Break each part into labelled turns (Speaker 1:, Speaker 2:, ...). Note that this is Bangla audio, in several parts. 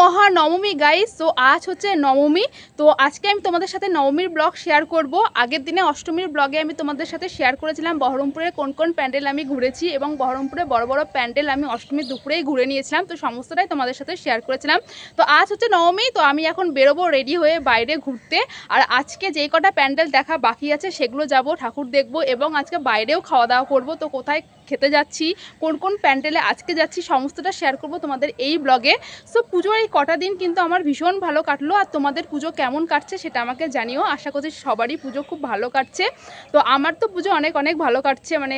Speaker 1: মহা নবমী গাইস তো আজ হচ্ছে নবমী। তো আজকে আমি তোমাদের সাথে নবমীর ব্লগ শেয়ার করব। আগের দিনে অষ্টমীর ব্লগে আমি তোমাদের সাথে শেয়ার করেছিলাম বহরমপুরে কোন কোন প্যান্ডেল আমি ঘুরেছি এবং বহরমপুরে বড় বড় প্যান্ডেল আমি অষ্টমীর দুপুরেই ঘুরে নিয়েছিলাম। তো সমস্তটাই তোমাদের সাথে শেয়ার করেছিলাম। তো আজ হচ্ছে নবমী, তো আমি এখন বেরোবো রেডি হয়ে বাইরে ঘুরতে। আর আজকে যেই কটা প্যান্ডেল দেখা বাকি আছে, সেগুলো যাব, ঠাকুর দেখব এবং আজকে বাইরেও খাওয়া দাওয়া করব। তো কোথায় খেতে যাচ্ছি, কোন কোন প্যান্ডেলে আজকে যাচ্ছি সমস্তটা শেয়ার করব তোমাদের এই ব্লগে সো পুজোর এই কটা দিন কিন্তু আমার ভীষণ ভালো কাটলো আর তোমাদের পুজো কেমন কাটছে সেটা আমাকে জানিও। আশা করছি সবারই পুজো খুব ভালো কাটছে। তো আমার তো পুজো অনেক অনেক ভালো কাটছে মানে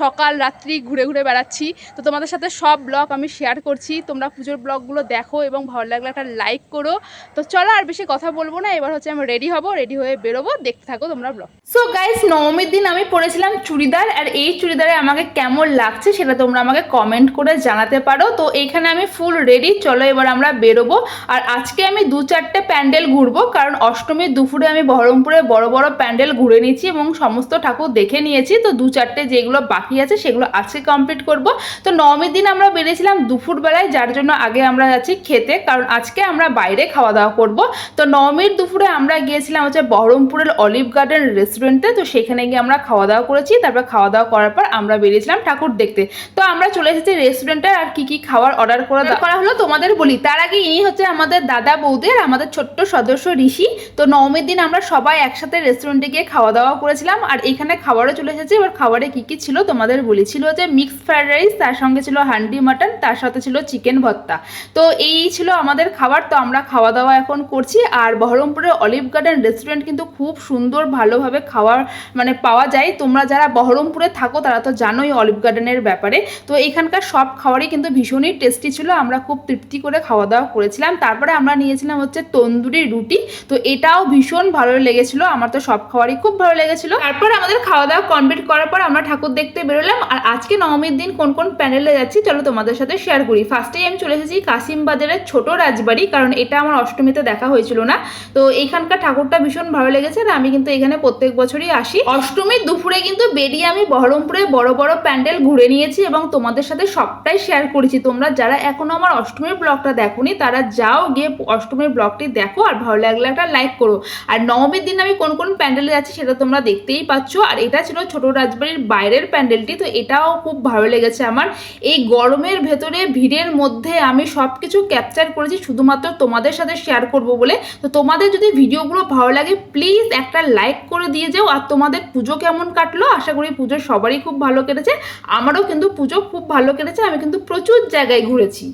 Speaker 1: সকাল, রাত্রি ঘুরে ঘুরে বেড়াচ্ছি। তো তোমাদের সাথে সব ব্লগ আমি শেয়ার করছি। তোমরা পুজোর ব্লগগুলো দেখো এবং ভালো লাগলে একটা লাইক করো। তো চলো আর বেশি কথা বলব না, এবার হচ্ছে আমি রেডি হব রেডি হয়ে বেরোবো। দেখতে থাকো তোমরা ব্লগ সো গাইস নবমীর দিন আমি পরেছিলাম চুড়িদার, আর এই চুড়িদারে আমাকে কেমন লাগছে সেটা তোমরা আমাকে কমেন্ট করে জানাতে পারো। তো এইখানে আমি ফুল রেডি চলো এবার আমরা বেরোবো। আর আজকে আমি দু চারটে প্যান্ডেল ঘুরবো, কারণ অষ্টমীর দুপুরে আমি বহরমপুরে বড় বড় প্যান্ডেল ঘুরে নিয়েছি এবং সমস্ত ঠাকুর দেখে নিয়েছি। তো দু চারটে যেগুলো বাকি আছে সেগুলো আজকে কমপ্লিট করব। তো নবমীর দিন আমরা বেরিয়েছিলাম দুপুরবেলায়, যার জন্য আগে আমরা যাচ্ছি খেতে, কারণ আজকে আমরা বাইরে খাওয়া দাওয়া করব। তো নবমীর দুপুরে আমরা গিয়েছিলাম হচ্ছে বহরমপুরের অলিভ গার্ডেন রেস্টুরেন্টে তো সেখানে গিয়ে আমরা খাওয়া দাওয়া করেছি। তারপর খাওয়া দাওয়া করার পর আমরা বেরিয়েছিলাম ঠাকুর দেখতে। তো আমরা চলে এসেছি রেস্টুরেন্টে আর কি কি খাবার অর্ডার করা করা হলো তোমাদের বলি। তার আগে ইনি হচ্ছে আমাদের দাদা বৌদের, আমাদের ছোট্ট সদস্য ঋষি। তো নবমীর দিন আমরা সবাই একসাথে রেস্টুরেন্টে গিয়ে খাওয়া দাওয়া করেছিলাম। আর এখানে খাবারও চলে এসেছে। এবার খাবারে কি কি ছিল তোমাদের বলি। ছিল যে মিক্স ফ্রাইড রাইস তার সঙ্গে ছিল হান্ডি মাটন, তার সাথে ছিল চিকেন ভর্তা। তো এই ছিল আমাদের খাবার। তো আমরা খাওয়া দাওয়া এখন করছি। আর বহরমপুরের অলিভ গার্ডেন রেস্টুরেন্ট কিন্তু খুব সুন্দর ভালোভাবে খাওয়ার মানে পাওয়া যায়। তোমরা যারা বহরমপুরে থাকো, তারা তো জানোই অলিভ গার্ডেনের ব্যাপারে। তো এখানকার সব খাবারই কিন্তু ভীষণই টেস্টি ছিল। আমরা খুব তৃপ্তি করে খাওয়া দাওয়া করেছিলাম। তারপরে আমরা নিয়েছিলাম হচ্ছে তন্দুরি রুটি। তো এটাও ভীষণ ভালো লেগেছিল। আমার তো সব খাবারই খুব ভালো লেগেছিল। তারপর আমাদের খাওয়া দাওয়া কমপ্লিট করার পর আমরা ঠাকুর দেখতে বেরোলাম। আর আজকে নবমীর দিন কোন কোন প্যান্ডেলে যাচ্ছি, চলো তোমাদের সাথে শেয়ার করি। ফার্স্টেই আমি চলে এসেছি কাসিম বাজারের ছোট রাজবাড়ি, কারণ এটা আমার অষ্টমীতে দেখা হয়েছিল না। তো এখানকার ঠাকুরটা ভীষণ ভালো লেগেছে। আর আমি কিন্তু এখানে প্রত্যেক বছরই আসি। অষ্টমীর দুপুরে কিন্তু বেরিয়ে আমি বহরমপুরে বড় বড় প্যান্ডেল ঘুরে নিয়েছি এবং তোমাদের সাথে সবটাই শেয়ার করেছি। তোমরা যারা এখনও আমার অষ্টমীর ব্লগটা দেখোনি, তারা যাও গিয়ে অষ্টমীর ব্লগটি দেখো আর ভালো লাগলে একটা লাইক করো। আর নবমীর দিন আমি কোন কোন প্যান্ডেলে যাচ্ছি সেটা তোমরা দেখতেই পাচ্ছ। আর এটা ছিল ছোট রাজবাড়ির বাইরের প্যান্ডেলটি, তো এটাও খুব ভালো লেগেছে আমার। এই গরমের ভেতরে, ভিড়ের মধ্যে আমি সব কিছু ক্যাপচার করেছি, শুধুমাত্র তোমাদের সাথে শেয়ার করব বলে। তো তোমাদের যদি ভিডিওগুলো ভালো লাগে প্লিজ একটা লাইক করে দিয়ে যাও। আর তোমাদের পুজো কেমন কাটলো? আশা করি পুজো সবারই খুব ভালো কেটেছে। আমারও কিন্তু পুজো খুব ভালো কেটেছে আমি কিন্তু প্রচুর জায়গায় ঘুরেছি।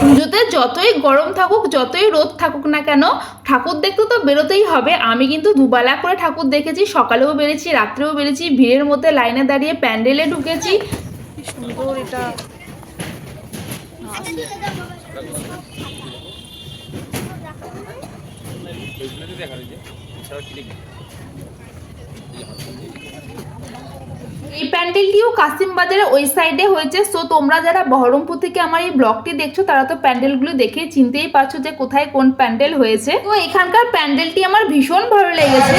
Speaker 1: পুজোতে যতই গরম থাকুক যতই রোদ থাকুক না কেন ঠাকুর দেখতে তো বেরোতেই হবে। আমি কিন্তু দুবেলা করে ঠাকুর দেখেছি সকালেও বেরিয়েছি রাত্রেও বেরিয়েছি ভিড়ের মধ্যে লাইনে দাঁড়িয়ে প্যান্ডেলে ঢুকেছি। সুন্দর এটা। এই প্যান্ডেলটিও কাসিম বাজারে ওই সাইডে হয়েছে। সো তোমরা যারা বহরমপুর থেকে আমার এই ব্লগটি দেখছ, তারা তো প্যান্ডেলগুলো দেখে চিনতেই পারছ যে কোথায় কোন প্যান্ডেল হয়েছে। তো এখানকার প্যান্ডেলটি আমার ভীষণ ভালো লেগেছে।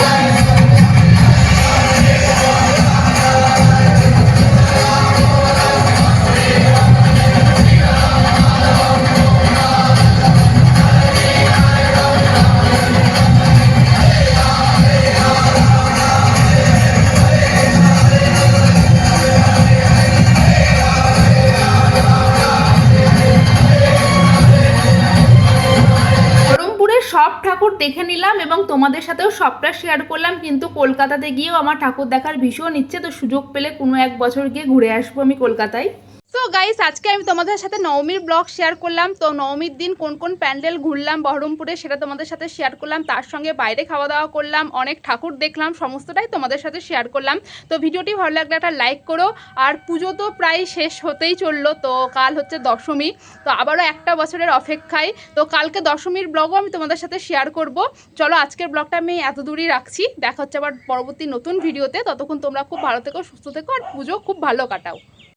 Speaker 1: দেখে নিলাম এবং তোমাদের সাথেও সবটা শেয়ার করলাম। কিন্তু কলকাতাতে গিয়েও আমার ঠাকুর দেখার ভীষণ ইচ্ছে, তো সুযোগ পেলে কোনো এক বছর গিয়ে ঘুরে আসব আমি কলকাতায়। সো গাইস আজকে আমি তোমাদের সাথে নবমীর ব্লগ শেয়ার করলাম। তো নবমীর দিন কোন কোন প্যান্ডেল ঘুরলাম বহরমপুরে সেটা তোমাদের সাথে শেয়ার করলাম। তার সঙ্গে বাইরে খাওয়া দাওয়া করলাম, অনেক ঠাকুর দেখলাম, সমস্তটাই তোমাদের সাথে শেয়ার করলাম। তো ভিডিওটি ভালো লাগলে একটা লাইক করো। আর পুজো তো প্রায় শেষ হতেই চলল, তো কাল হচ্ছে দশমী। তো আবারও একটা বছরের অপেক্ষায়। তো কালকে দশমীর ব্লগও আমি তোমাদের সাথে শেয়ার করব। চলো, আজকের ব্লগটা আমি এত দূরই রাখছি। দেখা হচ্ছে আবার পরবর্তী নতুন ভিডিওতে। ততক্ষণ তোমরা খুব ভালো থেকো, সুস্থ থেকো, আর পুজো খুব ভালো কাটাও।